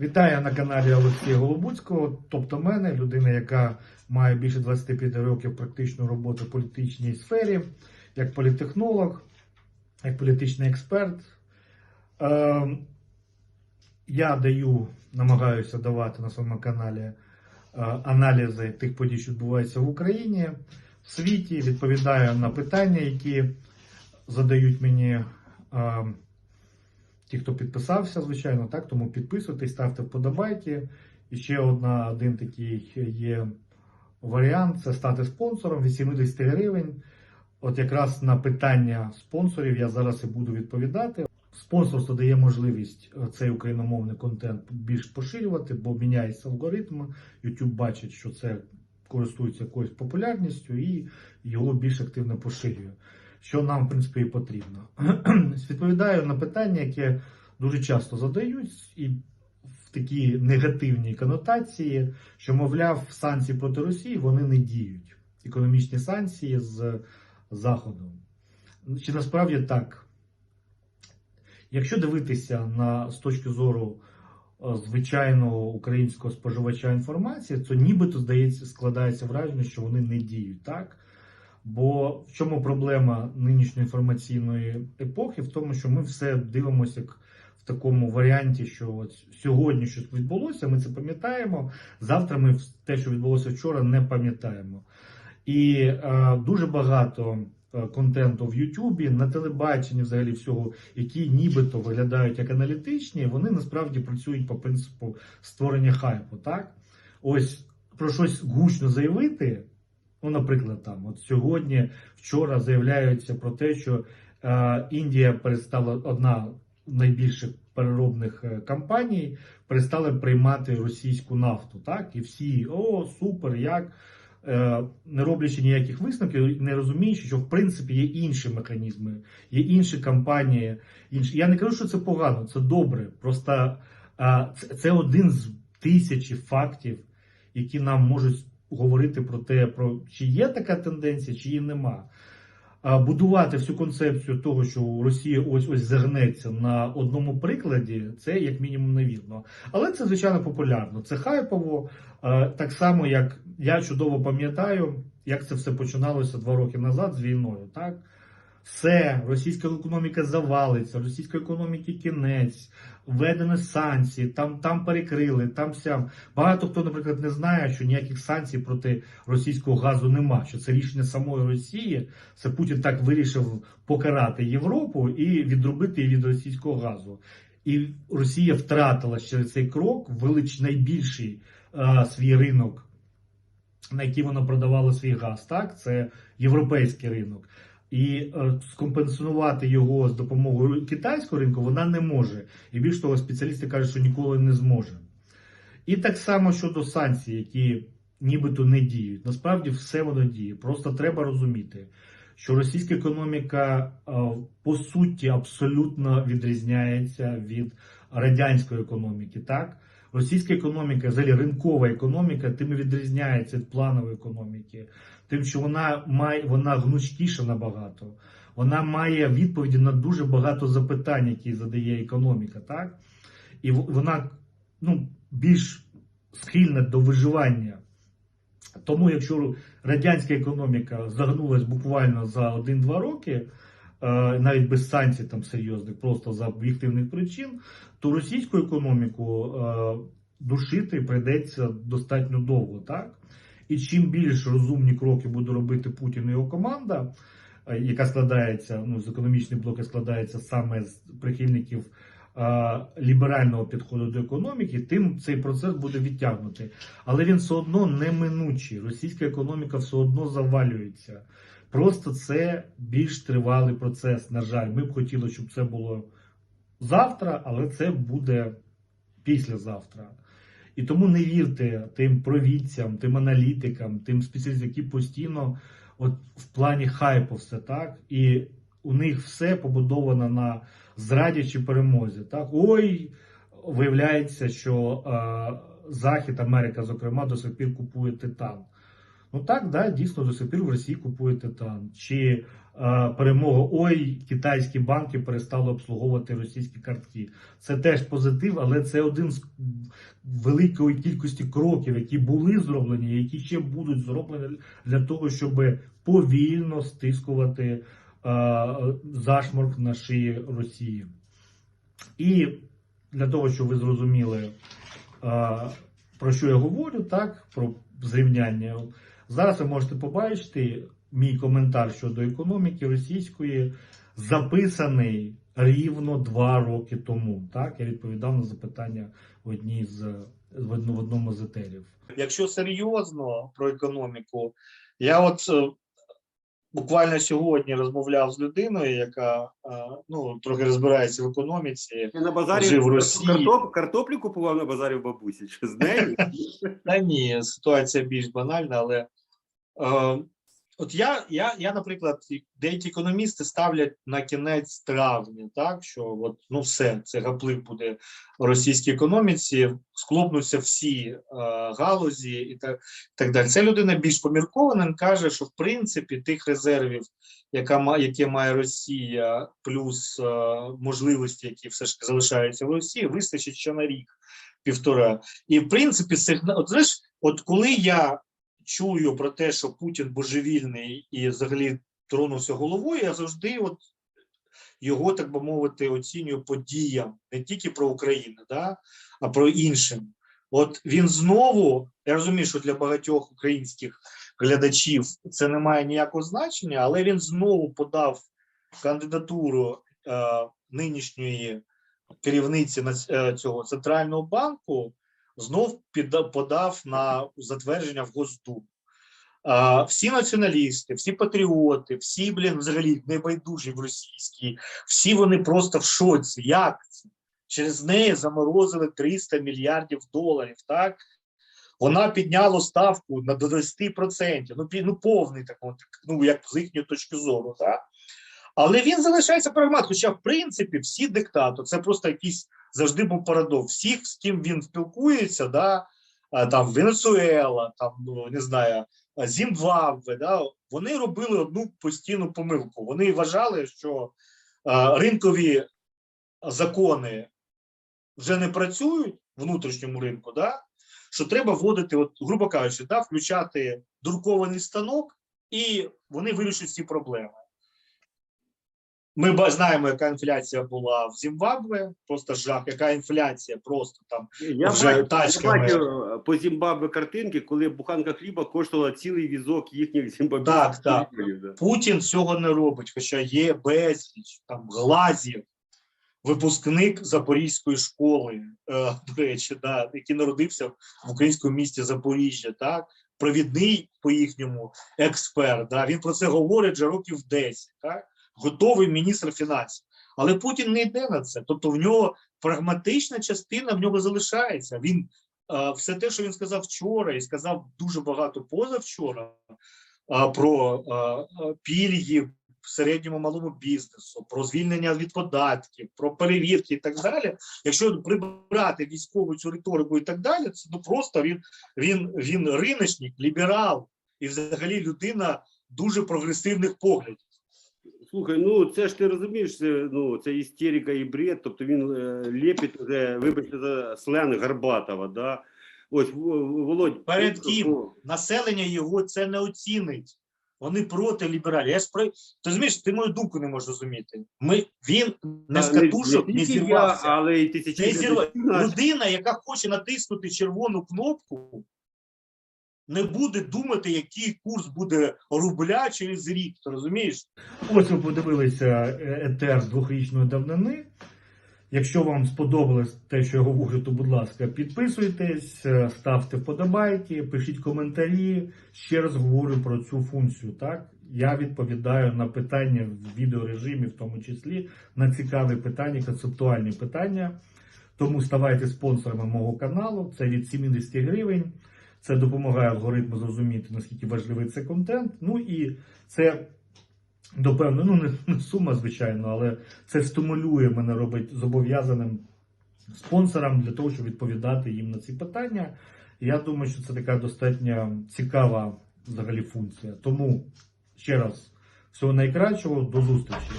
Вітаю на каналі Олексія Голобуцького, тобто мене, людина, яка має більше 25 років практичної роботи в політичній сфері, як політтехнолог, як політичний експерт. Е, я даю, намагаюся давати на своєму каналі е, аналізи тих подій, що відбуваються в Україні, в світі, відповідаю на питання, які задають мені. Ті, хто підписався, звичайно, так, тому підписуйтесь, ставте вподобайки. І ще одна, один такий є варіант це стати спонсором від 70 гривень. От якраз на питання спонсорів я зараз і буду відповідати. Спонсорство дає можливість е, цей україномовний контент більш поширювати, бо міняється алгоритм. YouTube бачить, що це користується якоюсь популярністю і його більш активно поширює що нам, в принципі, і потрібно. Відповідаю на питання, яке дуже часто задають, і в такій негативній конотації, що, мовляв, санкції проти Росії вони не діють. Економічні санкції з Заходом. Чи насправді так? Якщо дивитися на з точки зору е, звичайного українського споживача інформації, то нібито здається, складається враження, що вони не діють так. Бо в чому проблема нинішньої інформаційної епохи? В тому, що ми все дивимося як в такому варіанті, що от сьогодні щось відбулося, ми це пам'ятаємо. Завтра ми те, що відбулося вчора, не пам'ятаємо. І е, дуже багато е, контенту в Ютубі, на телебаченні, взагалі всього, які нібито виглядають як аналітичні, вони насправді працюють по принципу створення хайпу. Так, ось про щось гучно заявити. Ну, наприклад, там, от сьогодні, вчора заявляються про те, що е, Індія перестала одна з найбільших переробних е, компаній, перестала приймати російську нафту. Так, і всі о, супер, як е, не роблячи ніяких висновків, не розуміючи, що в принципі є інші механізми, є інші компанії. Інші. Я не кажу, що це погано, це добре. Просто е, це, це один з тисячі фактів, які нам можуть говорити про те, про чи є така тенденція, чи її нема. Будувати всю концепцію того, що Росія ось ось загнеться на одному прикладі, це як мінімум невірно. Але це звичайно популярно. Це хайпово, так само як я чудово пам'ятаю, як це все починалося два роки назад з війною. Так все, російська економіка завалиться, російської економіки кінець, введені санкції, там там перекрили, там сям. Багато хто, наприклад, не знає, що ніяких санкцій проти російського газу нема. Що це рішення самої Росії. Це Путін так вирішив покарати Європу і відробити її від російського газу. І Росія втратила через цей крок велич найбільший а, свій ринок, на який вона продавала свій газ. Так, це європейський ринок. І е, скомпенсувати його з допомогою китайського ринку вона не може. І більш того, спеціалісти кажуть, що ніколи не зможе. І так само щодо санкцій, які нібито не діють. Насправді все воно діє. Просто треба розуміти, що російська економіка е, по суті абсолютно відрізняється від радянської економіки. Так? Російська економіка, взагалі ринкова економіка, тим відрізняється від планової економіки, тим, що вона має вона гнучкіша набагато. Вона має відповіді на дуже багато запитань, які задає економіка, так? І вона ну, більш схильна до виживання. Тому, якщо радянська економіка загнулась буквально за 1-2 роки, навіть без санкцій там серйозних, просто за об'єктивних причин, то російську економіку душити прийдеться достатньо довго, так? І чим більш розумні кроки буде робити Путін і його команда, яка складається, ну з економічний блок складається саме з прихильників а, ліберального підходу до економіки, тим цей процес буде відтягнутий. Але він все одно неминучий. Російська економіка все одно завалюється. Просто це більш тривалий процес. На жаль, ми б хотіли, щоб це було завтра, але це буде післязавтра. І тому не вірте тим провідцям, тим аналітикам, тим спеціалістам, які постійно от в плані хайпу все так. І у них все побудовано на зраді чи перемозі. Так, ой, виявляється, що е, Захід, Америка, зокрема, до сих пір купує титан. Ну так, да, дійсно до сих пір в Росії купує титан. Чи е, перемога ой, китайські банки перестали обслуговувати російські картки. Це теж позитив, але це один з великої кількості кроків, які були зроблені, які ще будуть зроблені для того, щоб повільно стискувати е, зашморг на шиї Росії. І для того, щоб ви зрозуміли, е, про що я говорю, так, про зрівняння. Зараз ви можете побачити мій коментар щодо економіки російської, записаний рівно два роки тому. Так, я відповідав на запитання в одній з в в одному з етерів. Якщо серйозно про економіку, я от е, буквально сьогодні розмовляв з людиною, яка е, ну трохи розбирається в економіці. Я на базарі Жив в Росії. картоп, картоплю купував на базарі в бабусі. Чи з нею? Та ні, ситуація більш банальна, але от я, я, я, наприклад, деякі економісти ставлять на кінець травня, так що от ну все, це гаплик буде в російській економіці, склопнуться всі е, галузі і так, так далі. Це людина більш поміркована, він каже, що в принципі тих резервів, яка які має Росія, плюс е, можливості, які все ж залишаються в Росії, вистачить ще на рік півтора. І в принципі, сигнал, от знаєш, от коли я чую про те, що Путін божевільний і взагалі тронувся головою, я завжди от його, так би мовити, оцінюю по діям не тільки про Україну, да, а про іншим. От він знову, я розумію, що для багатьох українських глядачів це не має ніякого значення, але він знову подав кандидатуру е, нинішньої керівниці е, цього центрального банку знов подав на затвердження в Госдуму. Всі націоналісти, всі патріоти, всі, блін, взагалі небайдужі в російській, всі вони просто в шоці. Як? Через неї заморозили 300 мільярдів доларів, так? Вона підняла ставку на до 10%. Ну, ну повний так, ну, як з їхньої точки зору, так? Але він залишається прагмат. Хоча, в принципі, всі диктатори, це просто якийсь завжди був парадокс. Всіх, з ким він спілкується, да, там Венесуела, там, ну, не знаю, Зімбабве, да, вони робили одну постійну помилку. Вони вважали, що а, ринкові закони вже не працюють в внутрішньому ринку, да, що треба вводити, от, грубо кажучи, да, включати друкований станок, і вони вирішать всі проблеми. Ми знаємо, яка інфляція була в Зімбабве, просто жах, яка інфляція, просто там Я Вже бачив, я тачками. бачив е, по Зімбабве картинки, коли буханка хліба коштувала цілий візок їхніх зімбабвійських Так, так. да. Путін цього не робить, хоча є безліч там глазів, випускник Запорізької школи, е, до речі, да, який народився в українському місті Запоріжжя, так, провідний по їхньому експерт. Да, він про це говорить вже років 10, так, готовий міністр фінансів. Але Путін не йде на це. Тобто в нього прагматична частина в нього залишається. Він е, все те, що він сказав вчора, і сказав дуже багато позавчора, а, про а, пільги середньому малому бізнесу, про звільнення від податків, про перевірки і так далі. Якщо прибрати військову цю риторику і так далі, це ну просто він, він, він риночник, ліберал і взагалі людина дуже прогресивних поглядів. Слухай, ну це ж ти розумієш, це, ну, це істерика і бред, тобто він е, лепить, вже, вибачте за сленг Горбатова, да? Ось, В- Володь, Перед ну, ким? Населення його це не оцінить. Вони проти лібералів. Я ж про ти розумієш, ти мою думку не можеш розуміти. Ми він не з катушок не тільки я, зірвався. але й тисячі Не зірва- Людина, яка хоче натиснути червону кнопку, не буде думати, який курс буде рубля через рік. Ти розумієш? Ось ви подивилися е, етер з двохрічної давнини. Якщо вам сподобалось те, що я говорю, то будь ласка, підписуйтесь, е, ставте вподобайки, пишіть коментарі. Ще раз говорю про цю функцію. Так, я відповідаю на питання в відеорежимі, в тому числі на цікаві питання, концептуальні питання. Тому ставайте спонсорами мого каналу. Це від 70 гривень. Це допомагає алгоритму зрозуміти, наскільки важливий це контент. Ну і це до певної, ну не сума, звичайно, але це стимулює мене робить зобов'язаним спонсорам для того, щоб відповідати їм на ці питання. Я думаю, що це така достатньо цікава взагалі функція. Тому ще раз всього найкращого, до зустрічі.